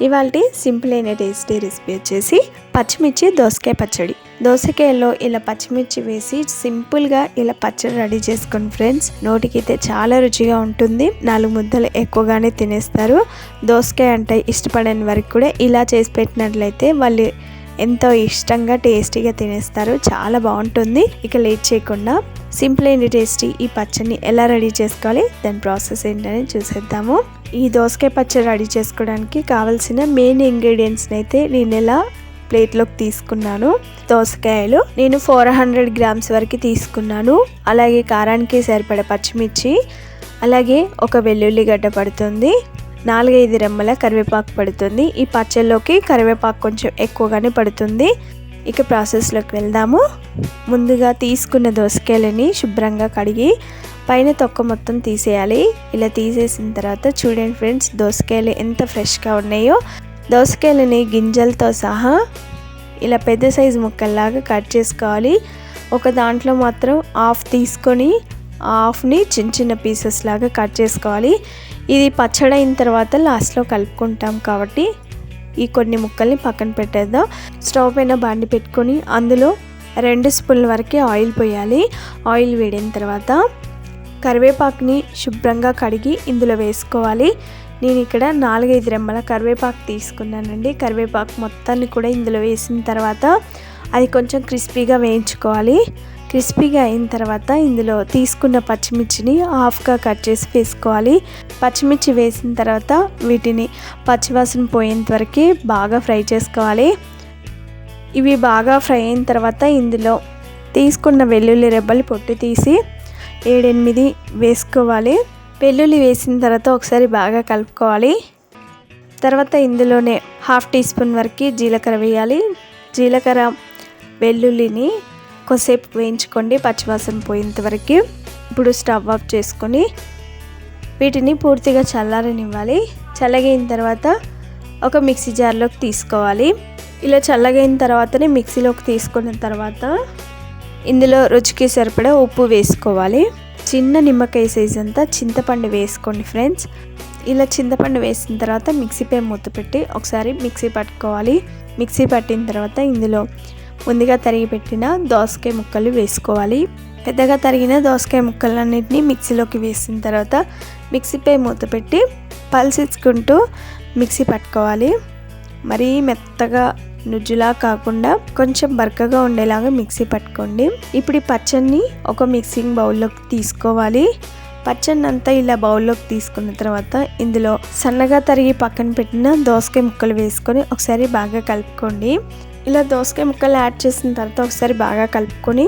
ఇవాళ సింపుల్ అయిన tasty recipe వచ్చేసి పచ్చిమిర్చి దోసకాయ పచ్చడి. దోసకాయలో ఇలా పచ్చిమిర్చి వేసి సింపుల్గా ఇలా పచ్చడి రెడీ చేసుకోండి ఫ్రెండ్స్ నోటికైతే చాలా రుచిగా ఉంటుంది. నాలుగు ముద్దలు ఎక్కువగానే తినేస్తారు. దోసకాయ అంటే ఇష్టపడని వరకు కూడా ఇలా చేసి పెట్టినట్లయితే వాళ్ళు ఎంతో ఇష్టంగా టేస్టీగా తినేస్తారు. చాలా బాగుంటుంది. ఇక లేట్ చేయకుండా సింపుల్ అండ్ టేస్టీ ఈ పచ్చడిని ఎలా రెడీ చేసుకోవాలి దాని ప్రాసెస్ ఏంటని చూసేద్దాము. ఈ దోసకాయ పచ్చడి రెడీ చేసుకోవడానికి కావాల్సిన మెయిన్ ఇంగ్రీడియంట్స్ని అయితే నేను ఎలా ప్లేట్లోకి తీసుకున్నాను. దోసకాయలు నేను ఫోర్ హండ్రెడ్ గ్రామ్స్ వరకు తీసుకున్నాను. అలాగే కారానికి సరిపడే పచ్చిమిర్చి అలాగే ఒక వెల్లుల్లిగడ్డ పడుతుంది నాలుగైదు రెమ్మల కరివేపాకు పడుతుంది. ఈ పచ్చళ్ళలోకి కరివేపాకు కొంచెం ఎక్కువగానే పడుతుంది. ఇక ప్రాసెస్లోకి వెళ్దాము. ముందుగా తీసుకున్న దోసకాయలని శుభ్రంగా కడిగి పైన తొక్క మొత్తం తీసేయాలి. ఇలా తీసేసిన తర్వాత చూడండి ఫ్రెండ్స్ దోసకాయలు ఎంత ఫ్రెష్గా ఉన్నాయో. దోసకాయలని గింజలతో సహా ఇలా పెద్ద సైజు ముక్కల్లాగా కట్ చేసుకోవాలి. ఒక దాంట్లో మాత్రం హాఫ్ తీసుకొని హాఫ్ని చిన్న చిన్న పీసెస్ లాగా కట్ చేసుకోవాలి. ఇది పచ్చడి అయిన తర్వాత లాస్ట్లో కలుపుకుంటాం కాబట్టి ఈ కొన్ని ముక్కల్ని పక్కన పెట్టేద్దాం. స్టవ్ పైన బాండి పెట్టుకొని అందులో రెండు స్పూన్ల వరకే ఆయిల్ పోయాలి. ఆయిల్ వేడిన తర్వాత కరివేపాకుని శుభ్రంగా కడిగి ఇందులో వేసుకోవాలి. నేను ఇక్కడ నాలుగైదు రెమ్మల కరివేపాకు తీసుకున్నానండి. కరివేపాకు మొత్తాన్ని కూడా ఇందులో వేసిన తర్వాత అది కొంచెం క్రిస్పీగా వేయించుకోవాలి. క్రిస్పీగా అయిన తర్వాత ఇందులో తీసుకున్న పచ్చిమిర్చిని హాఫ్గా కట్ చేసి వేసుకోవాలి. పచ్చిమిర్చి వేసిన తర్వాత వీటిని పచ్చివాసన పోయేంత వరకు బాగా ఫ్రై చేసుకోవాలి. ఇవి బాగా ఫ్రై అయిన తర్వాత ఇందులో తీసుకున్న వెల్లుల్లి రెబ్బలు పొట్టు తీసి ఏడెనిమిది వేసుకోవాలి. వెల్లుల్లి వేసిన తర్వాత ఒకసారి బాగా కలుపుకోవాలి. తర్వాత ఇందులోనే హాఫ్ టీ స్పూన్ వరకు జీలకర్ర వేయాలి. జీలకర్ర వెల్లుల్లిని కొద్దిసేపు వేయించుకోండి పచ్చివాసన పోయేంత వరకు. ఇప్పుడు స్టవ్ ఆఫ్ చేసుకొని వీటిని పూర్తిగా చల్లారనివ్వాలి. చల్లగైన తర్వాత ఒక మిక్సీ జార్లోకి తీసుకోవాలి. ఇలా చల్లగైన తర్వాతనే మిక్సీలోకి తీసుకున్న తర్వాత ఇందులో రుచికి సరిపడా ఉప్పు వేసుకోవాలి. చిన్న నిమ్మకాయ సైజ్ అంతా చింతపండు వేసుకోండి ఫ్రెండ్స్. ఇలా చింతపండు వేసిన తర్వాత మిక్సీపై మూత పెట్టి ఒకసారి మిక్సీ పట్టుకోవాలి. మిక్సీ పట్టిన తర్వాత ఇందులో ముందుగా తరిగి పెట్టిన దోసకాయ ముక్కలు వేసుకోవాలి. పెద్దగా తరిగిన దోసకాయ ముక్కలన్నింటినీ మిక్సీలోకి వేసిన తర్వాత మిక్సీపై మూత పెట్టి పల్సిచ్చుకుంటూ మిక్సీ పట్టుకోవాలి. మరీ మెత్తగా నుజ్జులా కాకుండా కొంచెం బరకగా ఉండేలాగా మిక్సీ పట్టుకోండి. ఇప్పుడు ఈ పచ్చడిని ఒక మిక్సింగ్ బౌల్లోకి తీసుకోవాలి. పచ్చడిని అంతా ఇలా బౌల్లోకి తీసుకున్న తర్వాత ఇందులో సన్నగా తరిగి పక్కన పెట్టిన దోసకాయ ముక్కలు వేసుకొని ఒకసారి బాగా కలుపుకోండి. ఇలా దోసకాయ ముక్కలు యాడ్ చేసిన తర్వాత ఒకసారి బాగా కలుపుకొని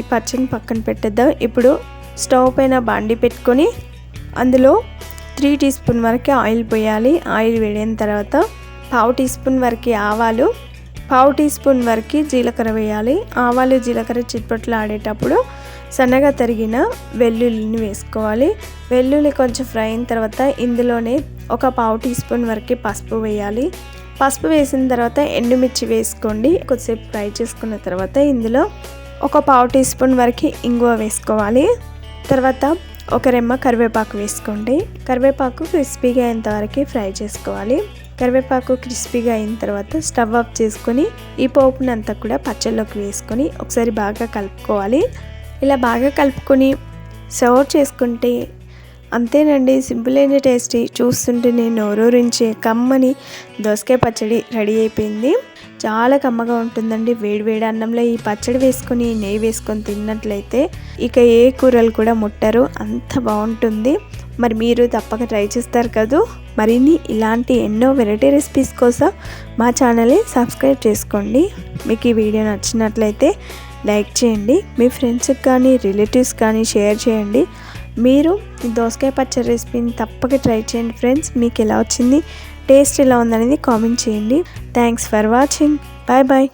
ఈ పచ్చడిని పక్కన పెట్టేద్దాం. ఇప్పుడు స్టవ్ పైన బాండి పెట్టుకొని అందులో త్రీ టీ స్పూన్ వరకు ఆయిల్ పోయాలి. ఆయిల్ వేడిన తర్వాత పావు టీ స్పూన్ వరకు ఆవాలు పావు టీ స్పూన్ వరకు జీలకర్ర వేయాలి. ఆవాలు జీలకర్ర చిట్పట్లు ఆడేటప్పుడు సన్నగా తరిగిన వెల్లుల్లిని వేసుకోవాలి. వెల్లుల్లి కొంచెం ఫ్రై అయిన తర్వాత ఇందులోనే ఒక పావు టీ స్పూన్ వరకు పసుపు వేయాలి. పసుపు వేసిన తర్వాత ఎండుమిర్చి వేసుకోండి. కొద్దిసేపు ఫ్రై చేసుకున్న తర్వాత ఇందులో ఒక పావు టీ స్పూన్ వరకు ఇంగువ వేసుకోవాలి. తర్వాత ఒక రెమ్మ కరివేపాకు వేసుకోండి. కరివేపాకు క్రిస్పీగా అయ్యేంత వరకు ఫ్రై చేసుకోవాలి. కరివేపాకు క్రిస్పీగా అయిన తర్వాత స్టవ్ ఆఫ్ చేసుకొని ఈ పోపునంతా కూడా పచ్చళ్ళలోకి వేసుకొని ఒకసారి బాగా కలుపుకోవాలి. ఇలా బాగా కలుపుకొని సర్వ్ చేసుకుంటే అంతేనండి సింపుల్ అయిన టేస్టీ. చూస్తుంటే నేను నోరూరించే కమ్మని దోసకాయ పచ్చడి రెడీ అయిపోయింది. చాలా కమ్మగా ఉంటుందండి. వేడి వేడి అన్నంలో ఈ పచ్చడి వేసుకొని నెయ్యి వేసుకొని తిన్నట్లయితే ఇక ఏ కూరలు కూడా ముట్టరు. అంత బాగుంటుంది. మరి మీరు తప్పక ట్రై చేస్తారు కదూ? మరిన్ని ఇలాంటి ఎన్నో వెరైటీ రెసిపీస్ కోసం మా ఛానల్ని సబ్స్క్రైబ్ చేసుకోండి. మీకు ఈ వీడియో నచ్చినట్లయితే లైక్ చేయండి. మీ ఫ్రెండ్స్కి కానీ రిలేటివ్స్ కానీ షేర్ చేయండి. మీరు ఈ దోసకాయ పచ్చడి రెసిపీని తప్పక ట్రై చేయండి ఫ్రెండ్స్. మీకు ఎలా వచ్చింది టేస్ట్ ఎలా ఉందనేది కామెంట్ చేయండి. Thanks for watching. Bye bye.